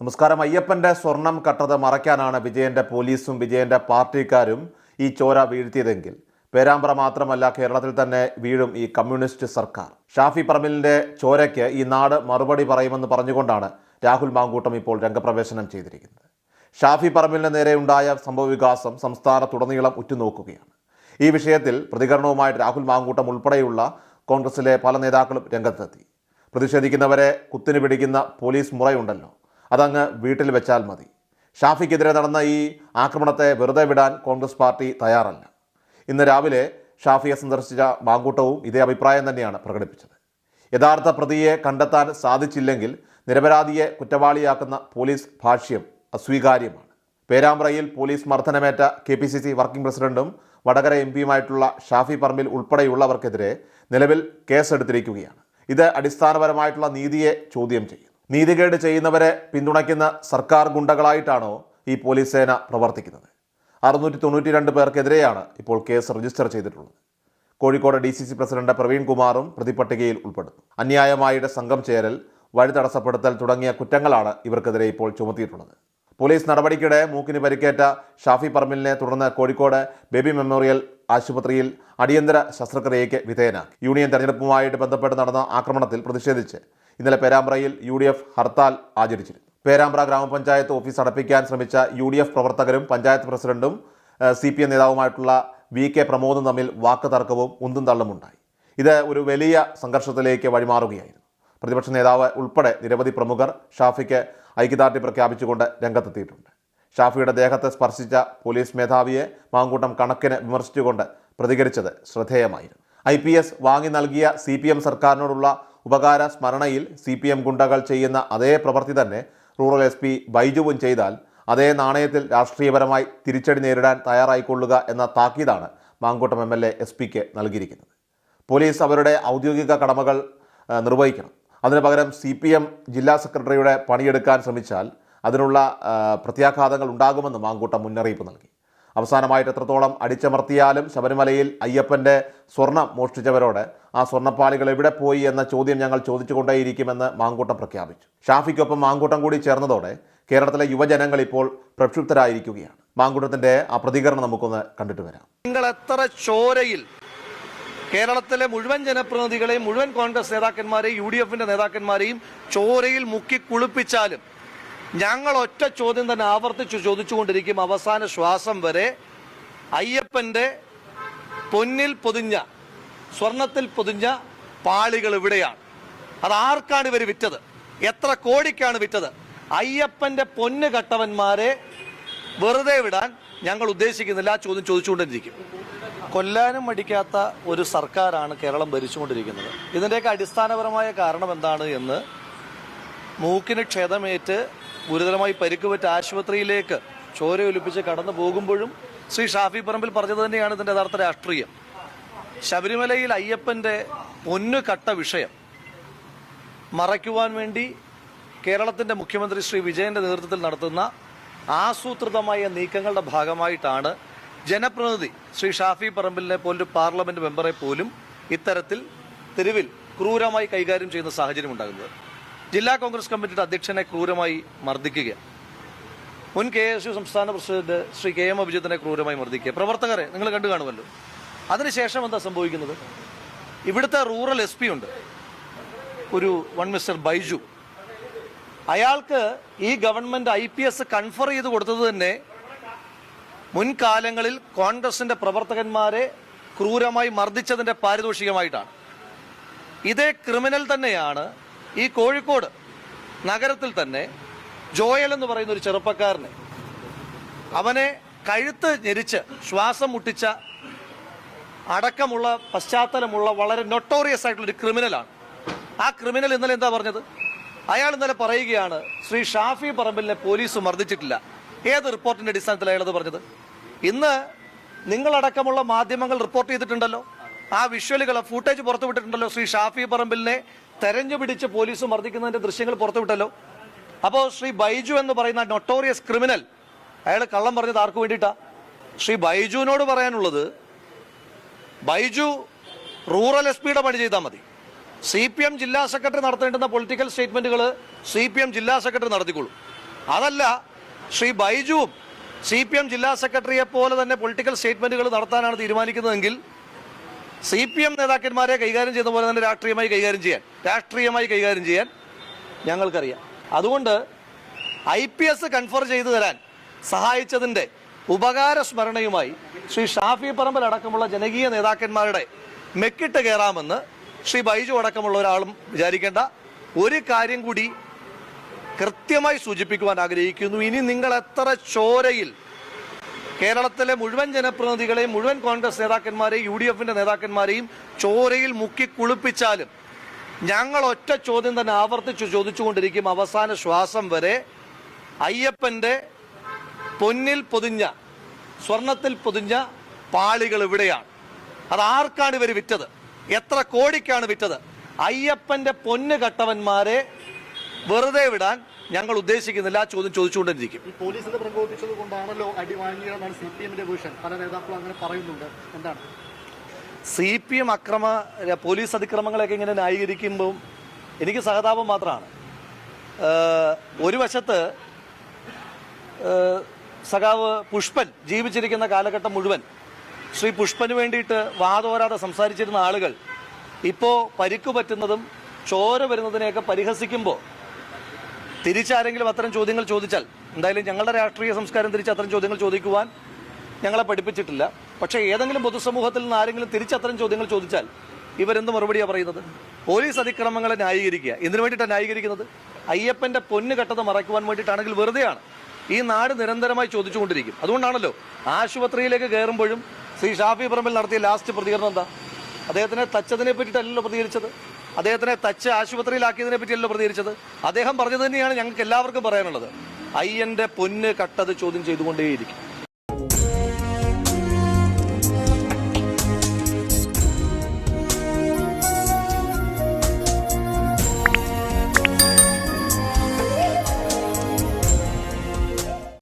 നമസ്കാരം. അയ്യപ്പന്റെ സ്വർണം കട്ടത് മറയ്ക്കാനാണ് വിജയന്റെ പോലീസും വിജയന്റെ പാർട്ടിക്കാരും ഈ ചോര വീഴ്ത്തിയതെങ്കിൽ. പേരാമ്പ്ര മാത്രമല്ല കേരളത്തിൽ തന്നെ വീഴും ഈ കമ്മ്യൂണിസ്റ്റ് സർക്കാർ. ഷാഫി പറമ്പിലിന്റെ ചോരയ്ക്ക് ഈ നാട് മറുപടി പറയുമെന്ന് പറഞ്ഞുകൊണ്ടാണ് രാഹുൽ മാങ്കൂട്ടം ഇപ്പോൾ രംഗപ്രവേശനം ചെയ്തിരിക്കുന്നത്. ഷാഫി പറമ്പിലിന് നേരെ ഉണ്ടായ സംഭവവികാസം സംസ്ഥാനത്തുടനീളം ഉറ്റുനോക്കുകയാണ്. ഈ വിഷയത്തിൽ പ്രതികരണവുമായിട്ട് രാഹുൽ മാങ്കൂട്ടം ഉൾപ്പെടെയുള്ള കോൺഗ്രസിലെ പല നേതാക്കളും രംഗത്തെത്തി. പ്രതിഷേധിക്കുന്നവരെ കുത്തിനു പിടിക്കുന്ന പോലീസ് മുറയുണ്ടല്ലോ. അതങ്ങ് വീട്ടിൽ വെച്ചാൽ മതി. ഷാഫിക്കെതിരെ നടന്ന ഈ ആക്രമണത്തെ വെറുതെ വിടാൻ കോൺഗ്രസ് പാർട്ടി തയ്യാറല്ല. ഇന്ന് രാവിലെ ഷാഫിയെ സന്ദർശിച്ച മാങ്കൂട്ടവും ഇതേ അഭിപ്രായം തന്നെയാണ് പ്രകടിപ്പിച്ചത്. യഥാർത്ഥ പ്രതിയെ കണ്ടെത്താൻ സാധിച്ചില്ലെങ്കിൽ നിരപരാധിയെ കുറ്റവാളിയാക്കുന്ന പോലീസ് ഭാഷ്യം അസ്വീകാര്യമാണ്. പേരാമ്പ്രയിൽ police മർദ്ദനമേറ്റ K P C C working പ്രസിഡന്റും വടകര എം പിയുമായിട്ടുള്ള ഷാഫി പറമ്പിൽ ഉൾപ്പെടെയുള്ളവർക്കെതിരെ നിലവിൽ കേസെടുത്തിരിക്കുകയാണ്. ഇത് അടിസ്ഥാനപരമായിട്ടുള്ള നീതിയെ ചോദ്യം ചെയ്യും. നീതികേട് ചെയ്യുന്നവരെ പിന്തുണയ്ക്കുന്ന സർക്കാർ ഗുണ്ടകളായിട്ടാണോ ഈ പോലീസ് സേന പ്രവർത്തിക്കുന്നത്? അറുന്നൂറ്റി തൊണ്ണൂറ്റി രണ്ട് പേർക്കെതിരെയാണ് ഇപ്പോൾ കേസ് രജിസ്റ്റർ ചെയ്തിട്ടുള്ളത്. Kozhikode D C C president Praveen കുമാറും പ്രതിപട്ടികയിൽ ഉൾപ്പെടുന്നു. അന്യായമായിട്ട് സംഘം ചേരൽ വഴി തടസ്സപ്പെടുത്തൽ തുടങ്ങിയ കുറ്റങ്ങളാണ് ഇവർക്കെതിരെ ഇപ്പോൾ ചുമത്തിയിട്ടുള്ളത്. പോലീസ് നടപടിക്കിടെ മൂക്കിന് പരിക്കേറ്റ ഷാഫി പറമ്പിലിനെ തുടർന്ന് കോഴിക്കോട് ബേബി മെമ്മോറിയൽ ആശുപത്രിയിൽ അടിയന്തര ശസ്ത്രക്രിയയ്ക്ക് വിധേയനാക്കി. യൂണിയൻ തെരഞ്ഞെടുപ്പുമായിട്ട് ബന്ധപ്പെട്ട് നടന്ന ആക്രമണത്തിൽ പ്രതിഷേധിച്ച് ഇന്നലെ പേരാമ്പ്രയിൽ യു ഡി എഫ് ഹർത്താൽ ആചരിച്ചിരുന്നു. പേരാമ്പ്ര ഗ്രാമപഞ്ചായത്ത് ഓഫീസ് അടപ്പിക്കാൻ ശ്രമിച്ച യു ഡി എഫ് പ്രവർത്തകരും പഞ്ചായത്ത് പ്രസിഡന്റും സി പി എം നേതാവുമായിട്ടുള്ള വി കെ പ്രമോദും തമ്മിൽ വാക്ക് തർക്കവും ഉന്തും തള്ളുമുണ്ടായി. ഇത് ഒരു വലിയ സംഘർഷത്തിലേക്ക് വഴിമാറുകയായിരുന്നു. പ്രതിപക്ഷ നേതാവ് ഉൾപ്പെടെ നിരവധി പ്രമുഖർ ഷാഫിക്ക് ഐക്യദാർഢ്യം പ്രഖ്യാപിച്ചുകൊണ്ട് രംഗത്തെത്തിയിട്ടുണ്ട്. ഷാഫിയുടെ ദേഹത്തെ സ്പർശിച്ച പോലീസ് മേധാവിയെ മാങ്കൂട്ടം കണക്കിന് വിമർശിച്ചുകൊണ്ട് പ്രതികരിച്ചത് ശ്രദ്ധേയമായിരുന്നു. ഐ പി എസ് വാങ്ങി നൽകിയ സി പി എം സർക്കാരിനോടുള്ള ഉപകാര സ്മരണയിൽ സി പി എം ഗുണ്ടകൾ ചെയ്യുന്ന അതേ പ്രവൃത്തി തന്നെ റൂറൽ എസ് പി ബൈജുവും ചെയ്താൽ അതേ നാണയത്തിൽ രാഷ്ട്രീയപരമായി തിരിച്ചടി നേരിടാൻ തയ്യാറായിക്കൊള്ളുക എന്ന താക്കീതാണ് Mankoottam M L A S പിക്ക് നൽകിയിരിക്കുന്നത്. പോലീസ് അവരുടെ ഔദ്യോഗിക കടമകൾ നിർവഹിക്കണം. അതിന് പകരം സി പി എം ജില്ലാ സെക്രട്ടറിയുടെ പണിയെടുക്കാൻ ശ്രമിച്ചാൽ അതിനുള്ള പ്രത്യാഘാതങ്ങൾ ഉണ്ടാകുമെന്ന് മാങ്കൂട്ടം മുന്നറിയിപ്പ് നൽകി. അവസാനമായിട്ട് എത്രത്തോളം അടിച്ചമർത്തിയാലും ശബരിമലയിൽ അയ്യപ്പന്റെ സ്വർണം മോഷ്ടിച്ചവരോട് ആ സ്വർണപ്പാളികൾ എവിടെ പോയി എന്ന ചോദ്യം ഞങ്ങൾ ചോദിച്ചുകൊണ്ടേയിരിക്കുമെന്ന് മാങ്കൂട്ടം പ്രഖ്യാപിച്ചു. ഷാഫിക്കൊപ്പം മാങ്കൂട്ടം കൂടി ചേർന്നതോടെ കേരളത്തിലെ യുവജനങ്ങൾ ഇപ്പോൾ പ്രക്ഷുബ്ധരായിരിക്കുകയാണ്. മാങ്കൂട്ടത്തിന്റെ ആ പ്രതികരണം നമുക്കൊന്ന് കണ്ടിട്ട് വരാം. നിങ്ങൾ എത്ര ചോരയിൽ കേരളത്തിലെ മുഴുവൻ ജനപ്രതിനിധികളെയും മുഴുവൻ കോൺഗ്രസ് നേതാക്കന്മാരെയും യു ഡി എഫിന്റെ നേതാക്കന്മാരെയും ചോരയിൽ മുക്കി കുളിപ്പിച്ചാലും ഞങ്ങൾ ഒറ്റ ചോദ്യം തന്നെ ആവർത്തിച്ചു ചോദിച്ചുകൊണ്ടിരിക്കും അവസാന ശ്വാസം വരെ. അയ്യപ്പന്റെ പൊന്നിൽ പൊതിഞ്ഞ സ്വർണത്തിൽ പൊതിഞ്ഞ പാളികൾ ഇവിടെയാണ്. അത് ആർക്കാണ് ഇവർ വിറ്റത്? എത്ര കോടിക്കാണ് വിറ്റത്? അയ്യപ്പന്റെ പൊന്ന് കട്ടവന്മാരെ വെറുതെ വിടാൻ ഞങ്ങൾ ഉദ്ദേശിക്കുന്നില്ല ആ ചോദ്യം ചോദിച്ചുകൊണ്ടിരിക്കും. കൊല്ലാനും മടിക്കാത്ത ഒരു സർക്കാരാണ് കേരളം ഭരിച്ചുകൊണ്ടിരിക്കുന്നത്. ഇതിന്റെയൊക്കെ അടിസ്ഥാനപരമായ കാരണം എന്താണ് എന്ന് മൂക്കിന് ക്ഷതമേറ്റ് ഗുരുതരമായി പരിക്കുപറ്റ ആശുപത്രിയിലേക്ക് ചോര ഒലിപ്പിച്ച് കടന്നു പോകുമ്പോഴും ശ്രീ ഷാഫി പറമ്പിൽ പറഞ്ഞത് തന്നെയാണ് ഇതിന്റെ യഥാർത്ഥ രാഷ്ട്രീയം. ശബരിമലയിൽ അയ്യപ്പന്റെ പൊന്നു കട്ട വിഷയം മറയ്ക്കുവാൻ വേണ്ടി കേരളത്തിന്റെ മുഖ്യമന്ത്രി ശ്രീ വിജയന്റെ നേതൃത്വത്തിൽ നടത്തുന്ന ആസൂത്രിതമായ നീക്കങ്ങളുടെ ഭാഗമായിട്ടാണ് ജനപ്രതിനിധി ശ്രീ ഷാഫി പറമ്പിലിനെ പോലൊരു പാർലമെന്റ് മെമ്പറെ പോലും ഇത്തരത്തിൽ തെരുവിൽ ക്രൂരമായി കൈകാര്യം ചെയ്യുന്ന സാഹചര്യം ഉണ്ടാകുന്നത്. ജില്ലാ കോൺഗ്രസ് കമ്മിറ്റിയുടെ അധ്യക്ഷനെ ക്രൂരമായി മർദ്ദിക്കുക മുൻ കെ എസ് യു സംസ്ഥാന പ്രസിഡന്റ് ശ്രീ കെ എം അഭിജിത്തിനെ ക്രൂരമായി മർദ്ദിക്കുക പ്രവർത്തകരെ നിങ്ങൾ കണ്ടു കാണുമല്ലോ. അതിനുശേഷം എന്താ സംഭവിക്കുന്നത്? ഇവിടുത്തെ റൂറൽ എസ് പി ഉണ്ട്. ഒരു വൺ മിസ്റ്റർ ബൈജു. അയാൾക്ക് ഈ government I P S confer ചെയ്ത് കൊടുത്തത് തന്നെ മുൻകാലങ്ങളിൽ കോൺഗ്രസിന്റെ പ്രവർത്തകന്മാരെ ക്രൂരമായി മർദ്ദിച്ചതിന്റെ പാരിതോഷികമായിട്ടാണ്. ഇതേ ക്രിമിനൽ തന്നെയാണ് ഈ കോഴിക്കോട് നഗരത്തിൽ തന്നെ ജോയൽ എന്ന് പറയുന്ന ഒരു ചെറുപ്പക്കാരനെ. അവനെ കഴുത്ത് ഞെരിച്ച് ശ്വാസം മുട്ടിച്ച അടക്കമുള്ള പശ്ചാത്തലമുള്ള വളരെ നൊട്ടോറിയസ് ആയിട്ടുള്ള ഒരു ക്രിമിനലാണ് ആ ക്രിമിനൽ ഇന്നലെ എന്താ പറഞ്ഞത്? അയാൾ ഇന്നലെ പറയുകയാണ് ശ്രീ ഷാഫി പറമ്പിലിനെ പോലീസ് മർദ്ദിച്ചിട്ടില്ല. ഏത് റിപ്പോർട്ടിന്റെ അടിസ്ഥാനത്തിൽ അയാളത് പറഞ്ഞത്? ഇന്ന് നിങ്ങളടക്കമുള്ള മാധ്യമങ്ങൾ റിപ്പോർട്ട് ചെയ്തിട്ടുണ്ടല്ലോ. ആ വിഷ്വലുകൾ ഫൂട്ടേജ് പുറത്തുവിട്ടിട്ടുണ്ടല്ലോ ശ്രീ ഷാഫി പറമ്പിലിനെ തെരഞ്ഞു പിടിച്ച് പോലീസ് മർദ്ദിക്കുന്നതിന്റെ ദൃശ്യങ്ങൾ പുറത്തുവിട്ടല്ലോ അപ്പോൾ ശ്രീ ബൈജു എന്ന് പറയുന്ന നൊട്ടോറിയസ് ക്രിമിനൽ അയാൾ കള്ളം പറഞ്ഞത് ആർക്കു വേണ്ടിയിട്ടാ? ശ്രീ ബൈജുവിനോട് പറയാനുള്ളത് ബൈജു റൂറൽ എസ് പിയുടെ പണി ചെയ്താൽ മതി. സി പി എം ജില്ലാ സെക്രട്ടറി നടത്തേണ്ടുന്ന പൊളിറ്റിക്കൽ സ്റ്റേറ്റ്മെന്റുകൾ സി പി എം ജില്ലാ സെക്രട്ടറി നടത്തിക്കൊള്ളും അതല്ല ശ്രീ ബൈജുവും സി പി എം ജില്ലാ സെക്രട്ടറിയെ പോലെ തന്നെ പൊളിറ്റിക്കൽ സ്റ്റേറ്റ്മെന്റുകൾ നടത്താനാണ് തീരുമാനിക്കുന്നതെങ്കിൽ സി പി എം നേതാക്കന്മാരെ കൈകാര്യം ചെയ്യുന്ന പോലെ തന്നെ രാഷ്ട്രീയമായി കൈകാര്യം ചെയ്യാൻ രാഷ്ട്രീയമായി കൈകാര്യം ചെയ്യാൻ ഞങ്ങൾക്കറിയാം. അതുകൊണ്ട് ഐ പി എസ് കൺഫർ ചെയ്തു തരാൻ സഹായിച്ചതിന്റെ ഉപകാര സ്മരണയുമായി ശ്രീ ഷാഫി പറമ്പൽ അടക്കമുള്ള ജനകീയ നേതാക്കന്മാരുടെ മെക്കിട്ട് കയറാമെന്ന് ശ്രീ ബൈജു അടക്കമുള്ള ഒരാളും വിചാരിക്കേണ്ട ഒരു കാര്യം കൂടി കൃത്യമായി സൂചിപ്പിക്കുവാൻ ആഗ്രഹിക്കുന്നു. ഇനി നിങ്ങൾ എത്ര ചോരയിൽ കേരളത്തിലെ മുഴുവൻ ജനപ്രതിനിധികളെയും മുഴുവൻ കോൺഗ്രസ് നേതാക്കന്മാരെയും യു ഡി എഫിന്റെ നേതാക്കന്മാരെയും ചോരയിൽ മുക്കി കുളിപ്പിച്ചാലും ഞങ്ങൾ ഒറ്റ ചോദ്യം തന്നെ ആവർത്തിച്ചു ചോദിച്ചുകൊണ്ടിരിക്കും അവസാന ശ്വാസം വരെ. അയ്യപ്പന്റെ പൊന്നിൽ പൊതിഞ്ഞ സ്വർണത്തിൽ പൊതിഞ്ഞ പാളികൾ ഇവിടെയാണ്. അത് ആർക്കാണ് ഇവർ വിറ്റത്? എത്ര കോടിക്കാണ് വിറ്റത്? അയ്യപ്പന്റെ പൊന്ന് കട്ടവന്മാരെ വെറുതെ വിടാൻ ഞങ്ങൾ ഉദ്ദേശിക്കുന്നില്ല. ആ ചോദ്യം ചോദിച്ചുകൊണ്ടിരിക്കും. പോലീസിനെ പ്രകോപിച്ചത് കൊണ്ടാണല്ലോ അടി വാങ്ങിയതെന്നാണ് സി പി എമ്മിന്റെ പല നേതാക്കളും അങ്ങനെ പറയുന്നുണ്ട്. എന്താണ്? സി പി എം അക്രമ പോലീസ് അതിക്രമങ്ങളൊക്കെ ഇങ്ങനെ ന്യായീകരിക്കുമ്പോൾ എനിക്ക് സഹതാപം മാത്രമാണ്. ഒരു വശത്ത് സഖാവ് പുഷ്പൻ ജീവിച്ചിരിക്കുന്ന കാലഘട്ടം മുഴുവൻ ശ്രീ പുഷ്പന് വേണ്ടിയിട്ട് വാതോരാതെ സംസാരിച്ചിരുന്ന ആളുകൾ ഇപ്പോൾ പരിക്ക് പറ്റുന്നതും ചോര വരുന്നതിനെയൊക്കെ പരിഹസിക്കുമ്പോൾ തിരിച്ചാരെങ്കിലും അത്തരം ചോദ്യങ്ങൾ ചോദിച്ചാൽ എന്തായാലും ഞങ്ങളുടെ രാഷ്ട്രീയ സംസ്കാരം തിരിച്ച് അത്തരം ചോദ്യങ്ങൾ ചോദിക്കുവാൻ ഞങ്ങളെ പഠിപ്പിച്ചിട്ടില്ല. പക്ഷേ ഏതെങ്കിലും പൊതുസമൂഹത്തിൽ നിന്ന് ആരെങ്കിലും തിരിച്ച് അത്തരം ചോദ്യങ്ങൾ ചോദിച്ചാൽ ഇവരെന്ത് മറുപടിയാണ് പറയുന്നത്? പോലീസ് അതിക്രമങ്ങളെ ന്യായീകരിക്കുക. എന്തിനു വേണ്ടിയിട്ടാണ് ന്യായീകരിക്കുന്നത്? അയ്യപ്പന്റെ പൊന്ന് കെട്ടത് മറയ്ക്കുവാൻ വേണ്ടിയിട്ടാണെങ്കിൽ വെറുതെയാണ്. ഈ നാട് നിരന്തരമായി ചോദിച്ചുകൊണ്ടിരിക്കും. അതുകൊണ്ടാണല്ലോ ആശുപത്രിയിലേക്ക് കയറുമ്പോഴും ശ്രീ ഷാഫി പറമ്പിൽ നടത്തിയ ലാസ്റ്റ് പ്രതികരണം എന്താ? അദ്ദേഹത്തിനെ തച്ചതിനെ പറ്റിയിട്ടല്ലല്ലോ പ്രതികരിച്ചത്? അദ്ദേഹത്തിനെ തച്ച് ആശുപത്രിയിലാക്കിയതിനെ പറ്റിയല്ലോ പ്രതികരിച്ചത്? അദ്ദേഹം പറഞ്ഞത് തന്നെയാണ് ഞങ്ങൾക്ക് എല്ലാവർക്കും പറയാനുള്ളത്. അയ്യന്റെ പൊന്ന് കട്ടത് ചോദ്യം ചെയ്തുകൊണ്ടേയിരിക്കും.